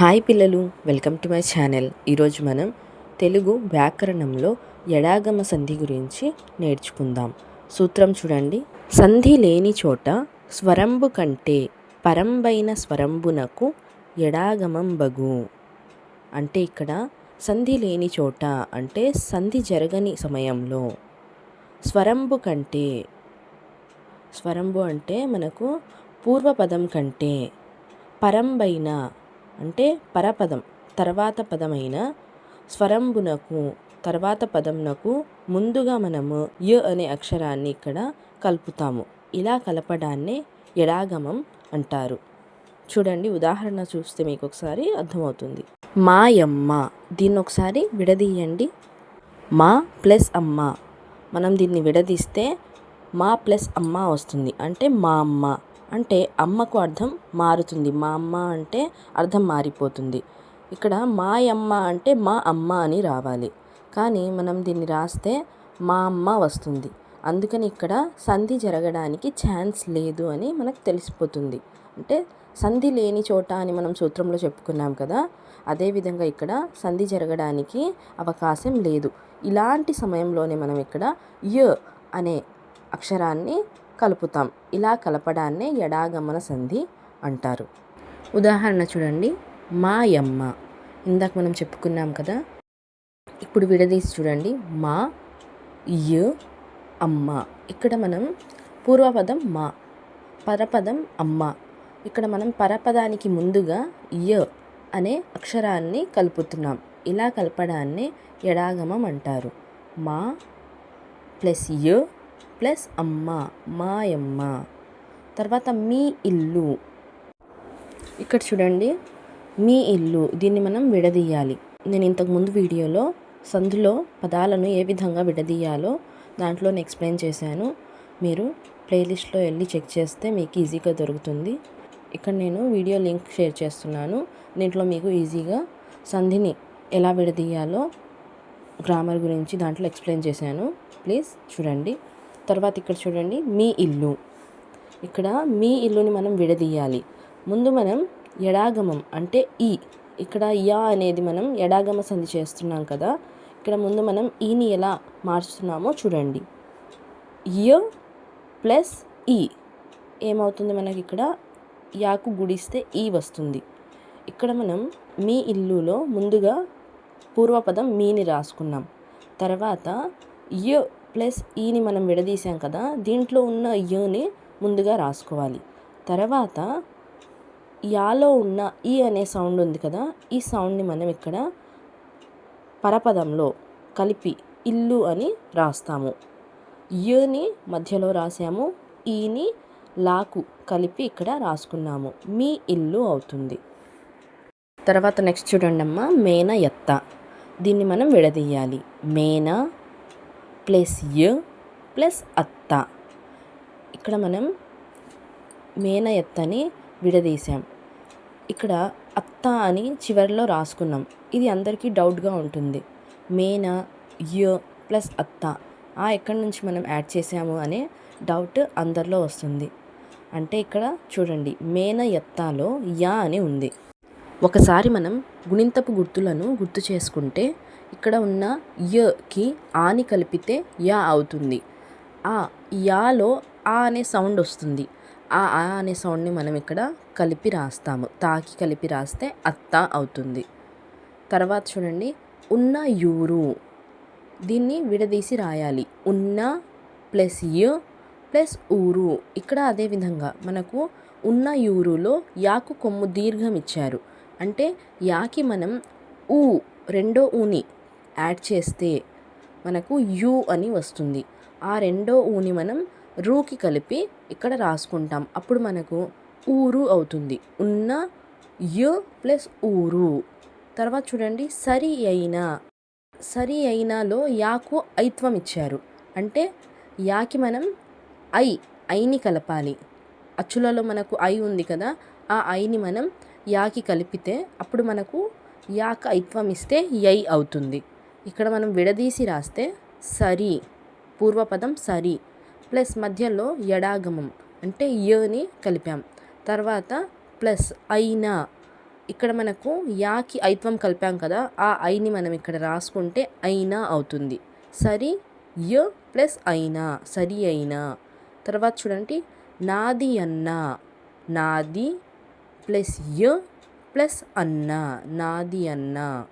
Hi పిల్లలు welcome to my channel. ఈరోజు మనం తెలుగు వ్యాకరణంలో ఎడాగమ సంధి గురించి నేర్చుకుందాం. సూత్రం చూడండి. సంధి లేని చోట స్వరంబు కంటే పరంబైన స్వరంబునకు ఎడాగమం బగు. అంటే ఇక్కడ సంధి లేని చోట అంటే సంధి జరగని సమయంలో. స్వరంబు కంటే స్వరంబు అంటే మనకు పూర్వపదం కంటే పరంబైన అంటే పరపదం తర్వాత పదమైన స్వరంబునకు తర్వాత పదంనకు ముందుగా మనము య అనే అక్షరాన్ని ఇక్కడ కలుపుతాము. ఇలా కలపడాన్నే ఎడాగమం అంటారు. చూడండి ఉదాహరణ చూస్తే మీకు ఒకసారి అర్థమవుతుంది. మాయమ్మ దీన్ని ఒకసారి విడదీయండి. మా ప్లస్ అమ్మ మనం దీన్ని విడదీస్తే మా ప్లస్ అమ్మ వస్తుంది. అంటే మా అమ్మ. అంటే అమ్మకు అర్థం మారుతుంది. మా అమ్మ అంటే అర్థం మారిపోతుంది. ఇక్కడ మాయమ్మ అంటే మా అమ్మ అని రావాలి. కానీ మనం దీన్ని రాస్తే మా అమ్మ వస్తుంది. అందుకని ఇక్కడ సంధి జరగడానికి ఛాన్స్ లేదు అని మనకు తెలిసిపోతుంది. అంటే సంధి లేని చోట అని మనం సూత్రంలో చెప్పుకున్నాం కదా అదేవిధంగా ఇక్కడ సంధి జరగడానికి అవకాశం లేదు. ఇలాంటి సమయంలోనే మనం ఇక్కడ య అనే అక్షరాన్ని కలుపుతాం. ఇలా కలపడాన్నే ఎడాగమన సంధి అంటారు. ఉదాహరణ చూడండి. మాయమ్మ. ఇందాక మనం చెప్పుకున్నాం కదా. ఇప్పుడు విడదీసి చూడండి. మా య అమ్మ. ఇక్కడ మనం పూర్వపదం మా పరపదం అమ్మ. ఇక్కడ మనం పరపదానికి ముందుగా య అనే అక్షరాన్ని కలుపుతున్నాం. ఇలా కలపడాన్ని ఎడాగమం అంటారు. మా ప్లస్ య ప్లస్ అమ్మ మాయమ్మ. తర్వాత మీ ఇల్లు. ఇక్కడ చూడండి మీ ఇల్లు. దీన్ని మనం విడదీయాలి. నేను ఇంతకుముందు వీడియోలో సందులో పదాలను ఏ విధంగా విడదీయాలో దాంట్లో నేను ఎక్స్ప్లెయిన్ చేశాను. మీరు ప్లేలిస్ట్లో వెళ్ళి చెక్ చేస్తే మీకు ఈజీగా దొరుకుతుంది. ఇక్కడ నేను వీడియో లింక్ షేర్ చేస్తున్నాను. దీంట్లో మీకు ఈజీగా సంధిని ఎలా విడదీయాలో గ్రామర్ గురించి దాంట్లో ఎక్స్ప్లెయిన్ చేశాను. ప్లీజ్ చూడండి. తర్వాత ఇక్కడ చూడండి మీ ఇల్లు. ఇక్కడ మీ ఇల్లుని మనం విడదీయాలి. ముందు మనం ఎడాగమం అంటే ఈ. ఇక్కడ యా అనేది మనం ఎడాగమ సంధి చేస్తున్నాం కదా. ఇక్కడ ముందు మనం ఈని ఎలా మార్చుతున్నామో చూడండి. య ప్లస్ ఈ. ఏమవుతుంది మనకి ఇక్కడ? యాకు గుడిస్తే ఈ వస్తుంది. ఇక్కడ మనం మీ ఇల్లులో ముందుగా పూర్వపదం మీని రాసుకున్నాం. తర్వాత య ప్లస్ ఈని మనం విడదీసాం కదా దీంట్లో ఉన్న యని ముందుగా రాసుకోవాలి. తర్వాత యాలో ఉన్న ఈ అనే సౌండ్ ఉంది కదా ఈ సౌండ్ని మనం ఇక్కడ పరపదంలో కలిపి ఇల్లు అని రాస్తాము. యని మధ్యలో రాసాము ఈని లాకు కలిపి ఇక్కడ రాసుకున్నాము. మీ ఇల్లు అవుతుంది. తర్వాత నెక్స్ట్ చూడండి అమ్మ మేన ఎత్త. దీన్ని మనం విడదీయాలి. మేన ప్లస్ య ప్లస్ అత్త. ఇక్కడ మనం మేన ఎత్తని విడదీసాం. ఇక్కడ అత్త అని చివరిలో రాసుకున్నాం. ఇది అందరికీ డౌట్గా ఉంటుంది. మేన య ప్లస్ అత్త. ఆ ఎక్కడి నుంచి మనం యాడ్ చేసాము అనే డౌట్ అందరిలో వస్తుంది. అంటే ఇక్కడ చూడండి మేన ఎత్తాలో యా అని ఉంది. ఒకసారి మనం గుణింతపు గుర్తులను గుర్తు చేసుకుంటే ఇక్కడ ఉన్న యకి ఆని కలిపితే యా అవుతుంది. ఆ యాలో ఆ అనే సౌండ్ వస్తుంది. ఆ ఆ అనే సౌండ్ని మనం ఇక్కడ కలిపి రాస్తాము. తాకి కలిపి రాస్తే అత్త అవుతుంది. తర్వాత చూడండి. ఉన్న యూరు. దీన్ని విడదీసి రాయాలి. ఉన్న ప్లస్ యు ప్లస్ ఊరు. ఇక్కడ అదేవిధంగా మనకు ఉన్న యూరులో యాకు కొమ్ము దీర్ఘం ఇచ్చారు. అంటే యాకి మనం ఊ రెండో ఊని యాడ్ చేస్తే మనకు యు అని వస్తుంది. ఆ రెండో ఊని మనం రూకి కలిపి ఇక్కడ రాసుకుంటాం. అప్పుడు మనకు ఊరు అవుతుంది. ఉన్న యు ప్లస్ ఊరు. తర్వాత చూడండి సరి అయిన సరి అయినలో యాకు ఐత్వం ఇచ్చారు. అంటే యాకి మనం ఐ ఐని కలపాలి. అచ్చులలో మనకు ఐ ఉంది కదా ఆ ఐని మనం యాకి కలిపితే అప్పుడు మనకు యాక ఐత్వం ఇస్తే యై అవుతుంది. ఇక్కడ మనం విడదీసి రాస్తే సరి పూర్వపదం సరి ప్లస్ మధ్యలో యడాగమం అంటే యని కలిపాం. తర్వాత ప్లస్ అయినా ఇక్కడ మనకు యాకి ఐత్వం కలిపాం కదా ఆ ఐని మనం ఇక్కడ రాసుకుంటే అయినా అవుతుంది. సరి య ప్లస్ అయినా సరి అయినా. తర్వాత చూడండి నాది అన్నా నాది ప్లస్ య ప్లస్ అన్నా నాది అన్నా.